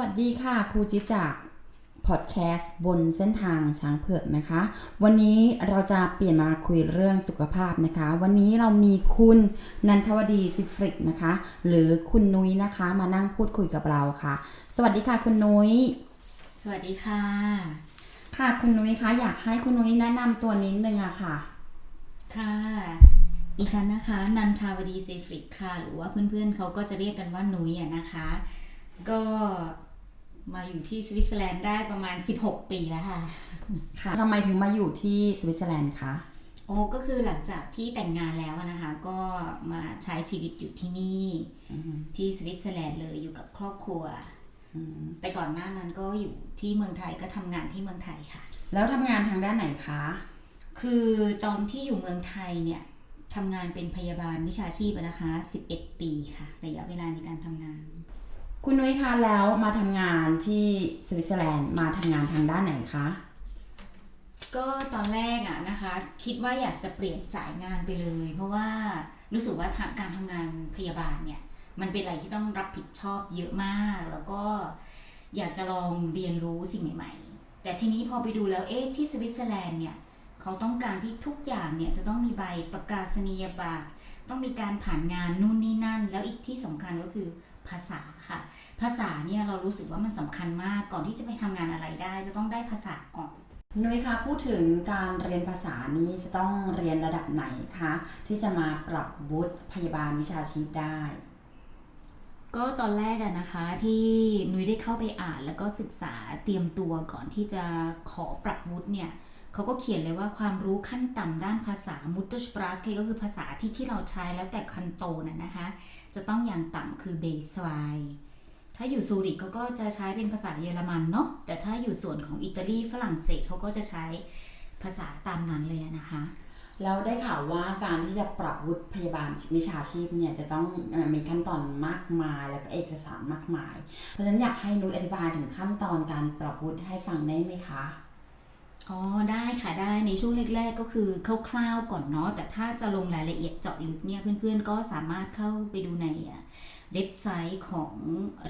วัสดีค่ะครูจิ๊บจากพอดแคสต์บนเส้นทางช้างเผือกนะคะ วันนี้เราจะเปลี่ยนมาคุยเรื่องสุขภาพนะคะ วันนี้เรามีคุณนันทวดีซิฟริกนะคะ หรือคุณนุ้ยนะคะ มานั่งพูดคุยกับเราค่ะ สวัสดีค่ะคุณนุ้ย สวัสดีค่ะ ค่ะคุณนุ้ยคะอยากให้คุณนุ้ยแนะนำตัวนิดนึงอะค่ะ ค่ะ ดิฉันนะคะ นันทาวดีเซฟริกค่ะ หรือว่าเพื่อนๆเขาก็จะเรียกกันว่านุ้ยอะนะคะ ก็ มาอยู่ที่สวิตเซอร์แลนด์ได้ประมาณ 16 ปีแล้วค่ะ ค่ะทำไมถึงมาอยู่ที่สวิตเซอร์แลนด์คะโอ้ก็คือหลังจากที่แต่งงานแล้วอะนะคะ ก็มาใช้ชีวิตอยู่ที่นี่ ที่สวิตเซอร์แลนด์เลยอยู่กับครอบครัว แต่ก่อนหน้านั้นก็อยู่ที่เมืองไทยก็ทำงานที่เมืองไทยค่ะ แล้วทำงานทางด้านไหนคะ คือตอนที่อยู่เมืองไทยเนี่ยทำงานเป็นพยาบาลวิชาชีพอะนะคะ 11 ปีค่ะ ระยะเวลาในการทำงาน คุณนุ้ยคะแล้วมาทำงานที่สวิตเซอร์แลนด์มาทำงานทางด้านไหนคะ ก็ตอนแรกอะนะคะ คิดว่าอยากจะเปลี่ยนสายงานไปเลย เพราะว่ารู้สึกว่าทางการทำงานพยาบาลเนี่ย มันเป็นอะไรที่ต้องรับผิดชอบเยอะมาก แล้วก็อยากจะลองเรียนรู้สิ่งใหม่ ๆ แต่ทีนี้พอไปดูแล้วเอ๊ะที่สวิตเซอร์แลนด์เนี่ยเขาต้องการที่ทุกอย่างเนี่ยจะต้องมีใบประกาศนียบัตรต้องมีการผ่านงานนู่นนี่นั่น แล้วอีกที่สำคัญก็คือ ภาษาค่ะ ภาษาเนี่ยเรารู้สึกว่ามันสำคัญมากก่อนที่จะไปทำงานอะไรได้ จะต้องได้ภาษาก่อนนุ้ยคะพูดถึงการเรียนภาษานี้จะต้องเรียนระดับไหนคะที่จะมาปรับวุฒิพยาบาลวิชาชีพได้ ก็ตอนแรกอะนะคะที่นุ้ยได้เข้าไปอ่านแล้วก็ศึกษาเตรียมตัวก่อนที่จะขอปรับวุฒิเนี่ย เขาก็เขียนเลยว่าความรู้ขั้นต่ำด้านภาษามุต t สปราเคก็คือภาษาที่ที่เราใช้แล้วแต่คันโตน่ะนะคะ จะต้องอย่างต่ำคือเบสไวถ้าอยู่ซูริกเขาก็จะใช้เป็นภาษาเยอรมันเนาะแต่ถ้าอยู่ส่วนของอิตาลีฝรั่งเศสเขาก็จะใช้ภาษาตามนั้นเลยนะคะแล้วได้ข่าวว่าการที่จะปรับวุฒิพยาบาลวิชาชีพเนี่ยจะต้องมีขั้นตอนมากมายแล้วก็เอกสารมากมาย เพราะฉะนั้นอยากให้นุ้ยอธิบายถึงขั้นตอนการปรับวุฒิให้ฟังได้ไหมคะ อ๋อได้ค่ะได้ในช่วงแรก ๆ ก็คือคร่าวๆก่อนเนาะแต่ถ้าจะลงรายละเอียดเจาะลึกเนี่ยเพื่อนๆ ก็สามารถเข้าไปดูในเว็บไซต์ของ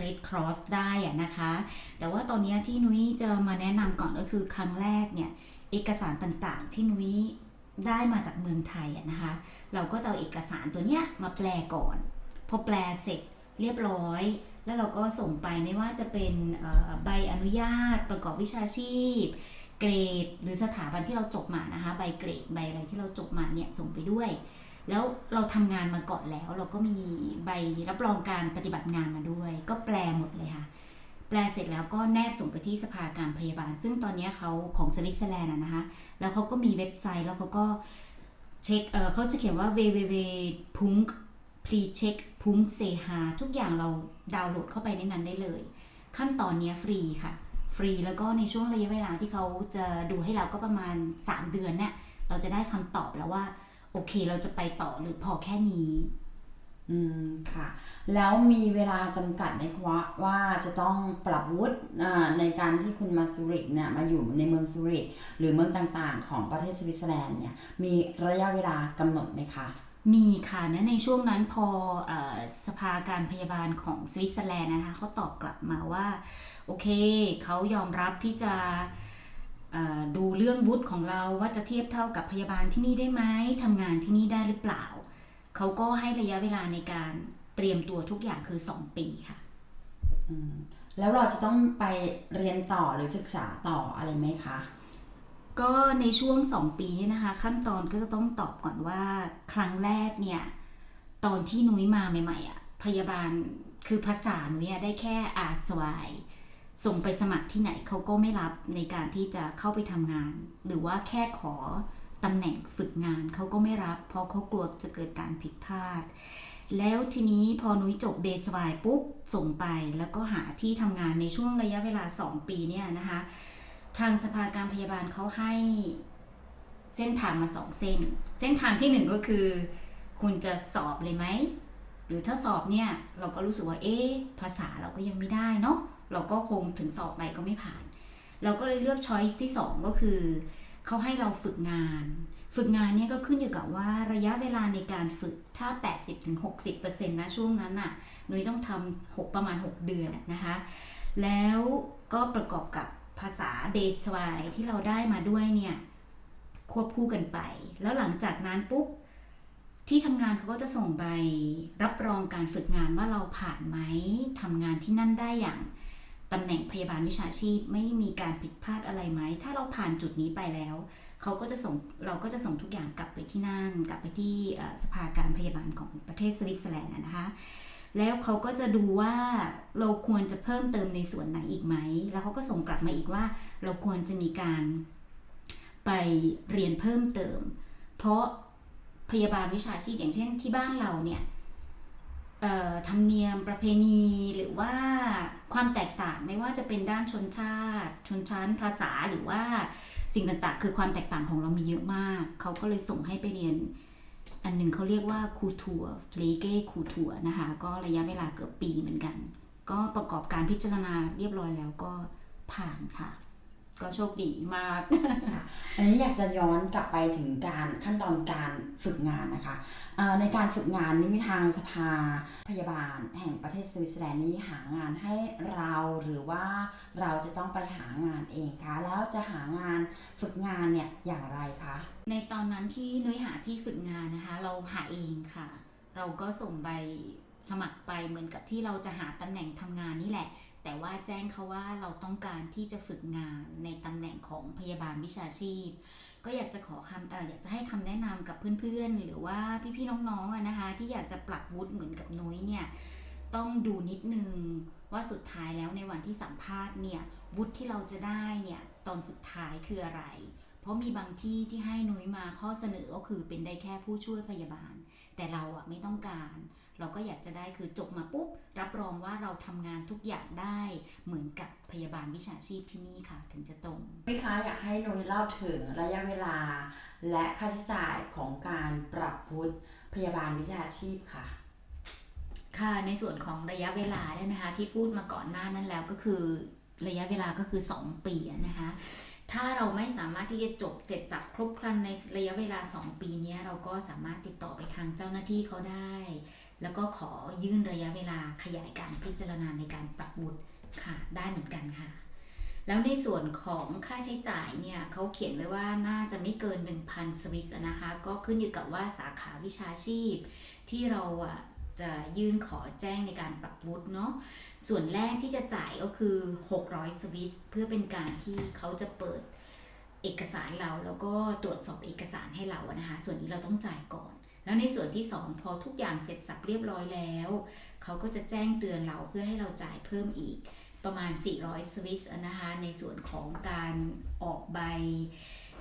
Red Cross ได้อะนะคะ แต่ว่าตอนนี้ที่นุ้ยจะมาแนะนำก่อนก็คือครั้งแรกเนี่ยเอกสารต่างๆ ที่นุ้ยได้มาจากเมืองไทยอะนะคะ เราก็จะเอาเอกสารตัวเนี้ยมาแปลก่อน พอแปลเสร็จเรียบร้อยแล้วเราก็ส่งไปไม่ว่าจะเป็นใบอนุญาตประกอบวิชาชีพ เกรด หรือสถาบันที่เราจบมานะคะ ใบเกรดใบอะไรที่เราจบมาเนี่ยส่งไปด้วย แล้วเราทำงานมาก่อนแล้ว เราก็มีใบรับรองการปฏิบัติงานมาด้วย ก็แปลหมดเลยค่ะ แปลเสร็จแล้วก็แนบส่งไปที่สภาการพยาบาล ซึ่งตอนนี้เขาของสวิตเซอร์แลนด์นะคะ แล้วเขาก็มีเว็บไซต์แล้วเขาก็เช็คเออเขาจะเขียนว่า www. p u n k p r e c h e c k p u n k s e h a ทุกอย่างเราดาวน์โหลดเข้าไปในนั้นได้เลย ขั้นตอนเนี้ยฟรีค่ะ ฟรี แล้วก็ในช่วงระยะเวลาที่เขาจะดูให้เราก็ประมาณ 3 เดือนเนี่ยเราจะได้คำตอบแล้วว่า โอเคเราจะไปต่อหรือพอแค่นี้ อืมค่ะ แล้วมีเวลาจำกัดไหมคะว่าจะต้องปรับวุฒิในการที่คุณมาซูริกเนี่ยมาอยู่ในเมืองซูริกหรือเมืองต่างๆ ของประเทศสวิตเซอร์แลนด์เนี่ยมีระยะเวลากำหนดไหมคะ มีค่ะนะในช่วงนั้นพออสภาการพยาบาลของสวิตเซอร์แลนด์นะคะเขาตอบกลับมาว่า โอเคเขายอมรับที่จะดูเรื่องวุฒิของเราว่าจะเทียบเท่ากับพยาบาลที่นี่ได้ไหมทำงานที่นี่ได้หรือเปล่า เขาก็ให้ระยะเวลาในการเตรียมตัวทุกอย่างคือ 2 ปีค่ะแล้วเราจะต้องไปเรียนต่อหรือศึกษาต่ออะไรไหมคะ ก็ในช่วง 2 ปีนี้นะคะ ขั้นตอนก็จะต้องตอบก่อนว่าครั้งแรกเนี่ย ตอนที่นุ้ยมาใหม่ๆอะพยาบาลคือภาษานุ้ยได้แค่อาสวายส่งไปสมัครที่ไหนเขาก็ไม่รับในการที่จะเข้าไปทำงาน หรือว่าแค่ขอตำแหน่งฝึกงานเขาก็ไม่รับ เพราะเขากลัวจะเกิดการผิดพลาด แล้วทีนี้พอนุ้ยจบเบสวายปุ๊บส่งไปแล้วก็หาที่ทำงานในช่วงระยะเวลา 2 ปีเนี่ยนะคะ ทางสภาการพยาบาลเขาให้เส้นทางมาสองเส้น เส้นทางที่หนึ่งก็คือ คุณจะสอบเลยไหม หรือถ้าสอบเนี่ย เราก็รู้สึกว่า เอ๊ภาษาเราก็ยังไม่ได้เนาะ เราก็คงถึงสอบไปก็ไม่ผ่าน เราก็เลยเลือกช้อยส์ที่สองก็คือเขาให้เราฝึกงาน ฝึกงานเนี่ยก็ขึ้นอยู่กับว่าระยะเวลาในการฝึกถ้า 80-60%นะช่วงนั้นน่ะนุ้ยต้องทำหกประมาณ 6 เดือนนะคะ แล้วก็ประกอบกับ ภาษาเบสไวที่เราได้มาด้วยเนี่ยควบคู่กันไป แล้วหลังจากนั้นปุ๊บที่ทำงานเขาก็จะส่งใบรับรองการฝึกงานว่าเราผ่านไหมทำงานที่นั่นได้อย่างตำแหน่งพยาบาลวิชาชีพไม่มีการผิดพลาดอะไรไหม ถ้าเราผ่านจุดนี้ไปแล้ว เขาก็จะส่งเราก็จะส่งทุกอย่างกลับไปที่นั่น กลับไปที่สภาการพยาบาลของประเทศสวิตเซอร์แลนด์นะคะ แล้วเขาก็จะดูว่าเราควรจะเพิ่มเติมในส่วนไหนอีกไหม แล้วเขาก็ส่งกลับมาอีกว่า เราควรจะมีการไปเรียนเพิ่มเติม เพราะพยาบาลวิชาชีพอย่างเช่นที่บ้านเราเนี่ยธรรมเนียมประเพณีหรือว่าความแตกต่างไม่ว่าจะเป็นด้านชนชาติ ชนชั้นภาษาหรือว่าสิ่งต่างๆ คือความแตกต่างของเรามีเยอะมาก เขาก็เลยส่งให้ไปเรียน อันหนึ่งเขาเรียกว่าคูทัวฟลีเก้คูทัวนะคะก็ระยะเวลาเกือบปีเหมือนกัน ก็ประกอบการพิจารณาเรียบร้อยแล้วก็ผ่านค่ะ ก็โชคดีมาก อันนี้อยากจะย้อนกลับไปถึงการขั้นตอนการฝึกงานนะคะในการฝึกงานนี้มีทางสภาพยาบาล แห่งประเทศสวิตเซอร์แลนด์นี้หางานให้เราหรือว่าเราจะต้องไปหางานเองคะแล้วจะหางานฝึกงานเนี่ยอย่างไรคะ ในตอนนั้นที่นุ้ยหาที่ฝึกงานนะคะ เราหาเองค่ะ เราก็ส่งใบสมัครไปเหมือนกับที่เราจะหาตำแหน่งทำงานนี่แหละ แต่ว่าแจ้งเขาว่าเราต้องการที่จะฝึกงานในตำแหน่งของพยาบาลวิชาชีพ ก็อยากจะขอคำเอออยากจะให้คำแนะนำกับเพื่อนๆ หรือว่าพี่ๆน้องๆนะคะ ที่อยากจะปรับวุฒิเหมือนกับนุ้ยเนี่ยต้องดูนิดนึงว่าสุดท้ายแล้วในวันที่สัมภาษณ์เนี่ยวุฒิที่เราจะได้เนี่ยตอนสุดท้ายคืออะไร เพราะมีบางที่ที่ให้นุ้ยมาข้อเสนอก็คือเป็นได้แค่ผู้ช่วยพยาบาล แต่เราอะไม่ต้องการ เราก็อยากจะได้คือจบมาปุ๊บ รับรองว่าเราทำงานทุกอย่างได้เหมือนกับพยาบาลวิชาชีพที่นี่ค่ะ ถึงจะตรงพี่คะอยากให้นุ้ยเล่าถึงระยะเวลา และค่าใช้จ่ายของการปรับวุฒิพยาบาลวิชาชีพค่ะค่ะในส่วนของระยะเวลาเนี่ยนะคะที่พูดมาก่อนหน้านั้นแล้วก็คือระยะเวลาก็คือ 2 ปีอะนะคะ ถ้าเราไม่สามารถที่จะจบเสร็จสับครบครันในระยะเวลา 2 ปีนี้เราก็สามารถติดต่อไปทางเจ้าหน้าที่เขาได้ แล้วก็ขอยื่นระยะเวลาขยายการพิจารณาในการปรับวุฒิค่ะได้เหมือนกันค่ะ แล้วในส่วนของค่าใช้จ่ายเนี่ยเขาเขียนไว้ว่าน่าจะไม่เกิน 1,000สวิสนะคะ ก็ขึ้นอยู่กับว่าสาขาวิชาชีพที่เราอะ จะยื่นขอแจ้งในการปรับวุฒิเนาะส่วนแรกที่จะจ่ายก็คือ 600 สวิสเพื่อเป็นการที่เขาจะเปิดเอกสารเราแล้วก็ตรวจสอบเอกสารให้เราอะนะคะ ส่วนนี้เราต้องจ่ายก่อน แล้วในส่วนที่ 2 พอทุกอย่างเสร็จสับเรียบร้อยแล้ว เขาก็จะแจ้งเตือนเราเพื่อให้เราจ่ายเพิ่มอีกประมาณ 400 สวิสนะคะในส่วนของการออกใบ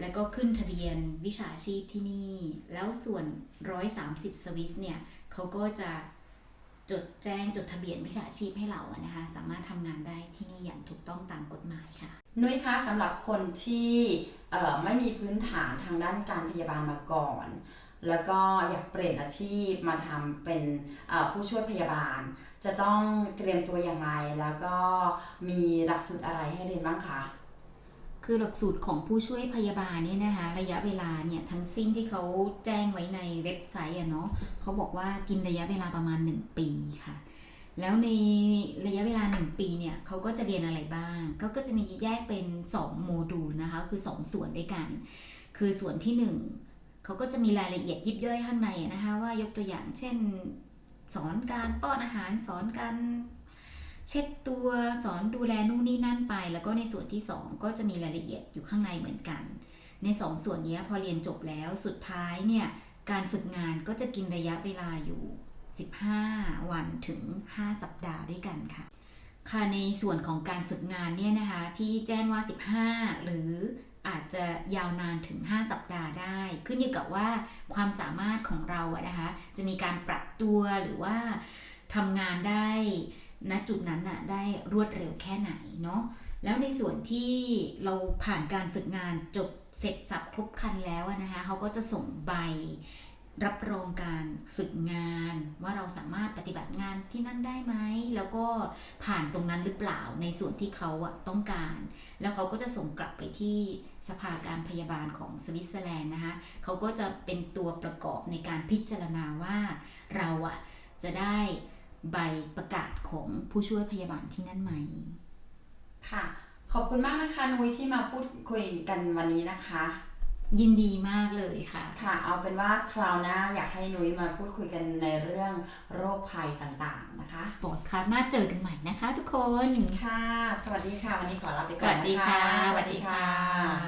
แล้วก็ขึ้นทะเบียนวิชาชีพที่นี่ แล้วส่วน 130 สวิสเนี่ย เขาก็จะจดแจ้งจดทะเบียนวิชาชีพให้เราอะนะคะ สามารถทำงานได้ที่นี่อย่างถูกต้องตามกฎหมายค่ะ นุ้ยคะสำหรับคนที่ไม่มีพื้นฐานทางด้านการพยาบาลมาก่อน แล้วก็อยากเปลี่ยนอาชีพมาทำเป็นผู้ช่วยพยาบาล จะต้องเตรียมตัวอย่างไร แล้วก็มีหลักสูตรอะไรให้เรียนบ้างคะ คือหลักสูตรของผู้ช่วยพยาบาลเนี่ยนะคะ ระยะเวลาเนี่ยทั้งสิ้นที่เขาแจ้งไว้ในเว็บไซต์อะเนาะเขาบอกว่ากินระยะเวลาประมาณ 1 ปีค่ะ แล้วในระยะเวลา 1 ปีเนี่ยเขาก็จะเรียนอะไรบ้างเขาก็จะมีแยกเป็น 2 โมดูลนะคะ คือ 2 ส่วนด้วยกัน คือส่วนที่ 1เขาก็จะมีรายละเอียดยิบย่อยข้างในนะคะ ว่ายกตัวอย่างเช่น สอนการป้อนอาหารสอนการ เช็ดตัวสอนดูแลนู่นนี่นั่นไป แล้วก็ในส่วนที่ 2 ก็จะมีรายละเอียดอยู่ข้างในเหมือนกัน ใน2ส่วนนี้พอเรียนจบแล้วสุดท้ายเนี่ยการฝึกงานก็จะกินระยะเวลาอยู่ 15 วันถึง 5 สัปดาห์ด้วยกันค่ะ ค่ะในส่วนของการฝึกงานเนี่ยนะคะที่แจ้งว่า 15 หรืออาจจะยาวนานถึง 5 สัปดาห์ได้ ขึ้นอยู่กับว่าความสามารถของเราอะนะคะ จะมีการปรับตัวหรือว่าทำงานได้ ณจุดนั้นน่ะได้รวดเร็วแค่ไหนเนาะแล้วในส่วนที่เราผ่านการฝึกงานจบเสร็จสับครบคันแล้วนะคะเขาก็จะส่งใบรับรองการฝึกงานว่าเราสามารถปฏิบัติงานที่นั่นได้ไหมแล้วก็ผ่านตรงนั้นหรือเปล่าในส่วนที่เขาอะต้องการ แล้วเขาก็จะส่งกลับไปที่สภาการพยาบาลของสวิตเซอร์แลนด์นะคะเขาก็จะเป็นตัวประกอบในการพิจารณาว่าเราอะจะได้ ใบประกาศของผู้ช่วยพยาบาลที่นั่นไหมคุณมากนะคะนุ้ยที่มาพูดคุยกันวันนี้นะคะ ยินดีมากเลยค่ะ ค่ะ เอาเป็นว่าคราวหน้าอยากให้นุ้ยมาพูดคุยกันในเรื่องโรคภัยต่างๆนะคะบอสคาร์หน้าเจอกันใหม่นะคะทุกคน ค่ะ สวัสดีค่ะ วันนี้ขอลาไปสก่อนวัสนดีค่ะ สวัสดีค่ะ